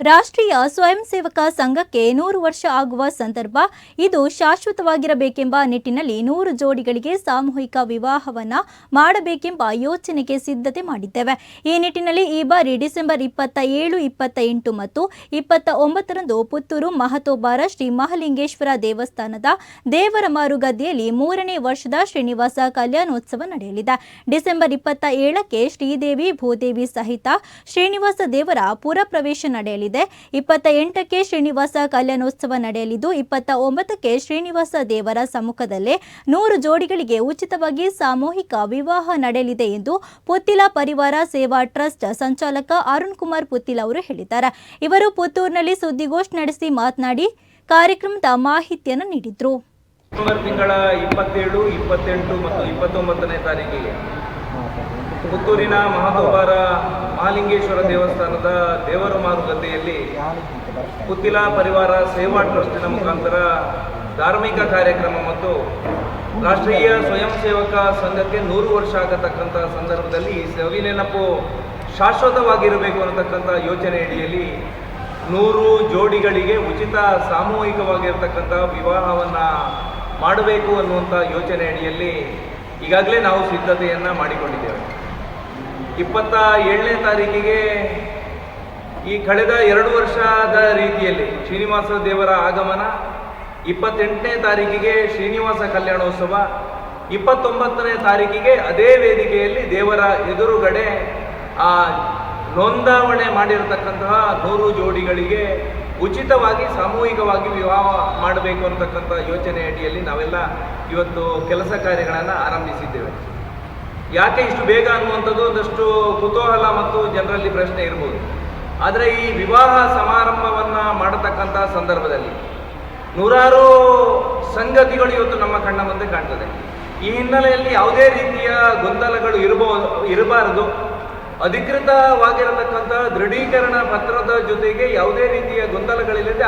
ರಾಷ್ಟ್ರೀಯ ಸ್ವಯಂ ಸೇವಕ ಸಂಘಕ್ಕೆ ನೂರು ವರ್ಷ ಆಗುವ ಸಂದರ್ಭ ಇದು ಶಾಶ್ವತವಾಗಿರಬೇಕೆಂಬ ನಿಟ್ಟಿನಲ್ಲಿ ನೂರು ಜೋಡಿಗಳಿಗೆ ಸಾಮೂಹಿಕ ವಿವಾಹವನ್ನ ಮಾಡಬೇಕೆಂಬ ಯೋಚನೆಗೆ ಸಿದ್ಧತೆ ಮಾಡಿದ್ದೇವೆ. ಈ ನಿಟ್ಟಿನಲ್ಲಿ ಈ ಬಾರಿ ಡಿಸೆಂಬರ್ ಇಪ್ಪತ್ತ ಏಳು ಇಪ್ಪತ್ತ ಎಂಟು ಮತ್ತು ಇಪ್ಪತ್ತ ಒಂಬತ್ತರಂದು ಪುತ್ತೂರು ಮಹತೋಬಾರ ಶ್ರೀ ಮಹಾಲಿಂಗೇಶ್ವರ ದೇವಸ್ಥಾನದ ದೇವರ ಮಾರುಗದ್ದೆಯಲ್ಲಿ ಮೂರನೇ ವರ್ಷದ ಶ್ರೀನಿವಾಸ ಕಲ್ಯಾಣೋತ್ಸವ ನಡೆಯಲಿದೆ. ಡಿಸೆಂಬರ್ ಇಪ್ಪತ್ತ ಏಳಕ್ಕೆ ಶ್ರೀದೇವಿ ಭೂದೇವಿ ಸಹಿತ ಶ್ರೀನಿವಾಸ ದೇವರ ಪುರ ಪ್ರವೇಶ ನಡೆಯಲಿದೆ. ಇಪ್ಪತ್ತ ಎಂಟಕ್ಕೆ ಶ್ರೀನಿವಾಸ ಕಲ್ಯಾಣೋತ್ಸವ ನಡೆಯಲಿದ್ದು ಇಪ್ಪತ್ತ ಒಂಬತ್ತಕ್ಕೆ ಶ್ರೀನಿವಾಸ ದೇವರ ಸಮ್ಮುಖದಲ್ಲೇ ನೂರು ಜೋಡಿಗಳಿಗೆ ಉಚಿತವಾಗಿ ಸಾಮೂಹಿಕ ವಿವಾಹ ನಡೆಯಲಿದೆ ಎಂದು ಪುತ್ತಿಲ ಪರಿವಾರ ಸೇವಾ ಟ್ರಸ್ಟ್ ಸಂಚಾಲಕ ಅರುಣ್ ಕುಮಾರ್ ಪುತ್ತಿಲ ಅವರು ಹೇಳಿದ್ದಾರೆ. ಇವರು ಪುತ್ತೂರಿನಲ್ಲಿ ಸುದ್ದಿಗೋಷ್ಠಿ ನಡೆಸಿ ಮಾತನಾಡಿ ಕಾರ್ಯಕ್ರಮದ ಮಾಹಿತಿಯನ್ನು ನೀಡಿದರು. ತಿಂಗಳ ಇಪ್ಪತ್ತೇಳು ಇಪ್ಪತ್ತೆಂಟು ಮತ್ತು ಇಪ್ಪತ್ತೊಂಬತ್ತನೇ ತಾರೀಕಿಗೆ. ಪುತ್ತೂರಿನ ಮಹದೋಬಾರ ಮಹಾಲಿಂಗೇಶ್ವರ ದೇವಸ್ಥಾನದ ದೇವರ ಮಾರುಕಟ್ಟೆಯಲ್ಲಿ ಪುತ್ತಿಲ ಪರಿವಾರ ಸೇವಾ ಟ್ರಸ್ಟಿನ ಮುಖಾಂತರ ಧಾರ್ಮಿಕ ಕಾರ್ಯಕ್ರಮ ಮತ್ತು ರಾಷ್ಟ್ರೀಯ ಸ್ವಯಂ ಸೇವಕ ಸಂಘಕ್ಕೆ ನೂರು ವರ್ಷ ಆಗತಕ್ಕಂಥ ಸಂದರ್ಭದಲ್ಲಿ ಸವಿ ನೆನಪು ಶಾಶ್ವತವಾಗಿರಬೇಕು ಅನ್ನತಕ್ಕಂಥ ಯೋಚನೆ ಅಡಿಯಲ್ಲಿ ನೂರು ಜೋಡಿಗಳಿಗೆ ಉಚಿತ ಸಾಮೂಹಿಕವಾಗಿರ್ತಕ್ಕಂಥ ವಿವಾಹವನ್ನು ಮಾಡಬೇಕು ಅನ್ನುವಂಥ ಯೋಚನೆ ಅಡಿಯಲ್ಲಿ ಈಗಾಗಲೇ ನಾವು ಸಿದ್ಧತೆಯನ್ನು ಮಾಡಿಕೊಂಡಿದ್ದೇವೆ. ಇಪ್ಪತ್ತ ಏಳನೇ ತಾರೀಕಿಗೆ ಈ ಕಳೆದ ಎರಡು ವರ್ಷದ ರೀತಿಯಲ್ಲಿ ಶ್ರೀನಿವಾಸ ದೇವರ ಆಗಮನ, ಇಪ್ಪತ್ತೆಂಟನೇ ತಾರೀಕಿಗೆ ಶ್ರೀನಿವಾಸ ಕಲ್ಯಾಣೋತ್ಸವ, ಇಪ್ಪತ್ತೊಂಬತ್ತನೇ ತಾರೀಕಿಗೆ ಅದೇ ವೇದಿಕೆಯಲ್ಲಿ ದೇವರ ಎದುರುಗಡೆ ಆ ನೋಂದಾವಣೆ ಮಾಡಿರತಕ್ಕಂತಹ ನೂರು ಜೋಡಿಗಳಿಗೆ ಉಚಿತವಾಗಿ ಸಾಮೂಹಿಕವಾಗಿ ವಿವಾಹ ಮಾಡಬೇಕು ಅಂತಕ್ಕಂಥ ಯೋಚನೆ ಅಡಿಯಲ್ಲಿ ನಾವೆಲ್ಲ ಇವತ್ತು ಕೆಲಸ ಕಾರ್ಯಗಳನ್ನು ಆರಂಭಿಸಿದ್ದೇವೆ. ಯಾಕೆ ಇಷ್ಟು ಬೇಗ ಅನ್ನುವಂಥದ್ದು ಒಂದಷ್ಟು ಕುತೂಹಲ ಮತ್ತು ಜನರಲ್ಲಿ ಪ್ರಶ್ನೆ ಇರ್ಬೋದು. ಆದರೆ ಈ ವಿವಾಹ ಸಮಾರಂಭವನ್ನು ಮಾಡತಕ್ಕಂಥ ಸಂದರ್ಭದಲ್ಲಿ ನೂರಾರು ಸಂಗತಿಗಳು ಇವತ್ತು ನಮ್ಮ ಕಣ್ಣ ಮುಂದೆ ಕಾಣ್ತದೆ. ಈ ಹಿನ್ನೆಲೆಯಲ್ಲಿ ಯಾವುದೇ ರೀತಿಯ ಗೊಂದಲಗಳು ಇರಬಹುದು ಇರಬಾರದು. ಅಧಿಕೃತವಾಗಿರತಕ್ಕಂಥ ದೃಢೀಕರಣ ಪತ್ರದ ಜೊತೆಗೆ ಯಾವುದೇ ರೀತಿಯ ಗೊಂದಲಗಳಿಲ್ಲದೆ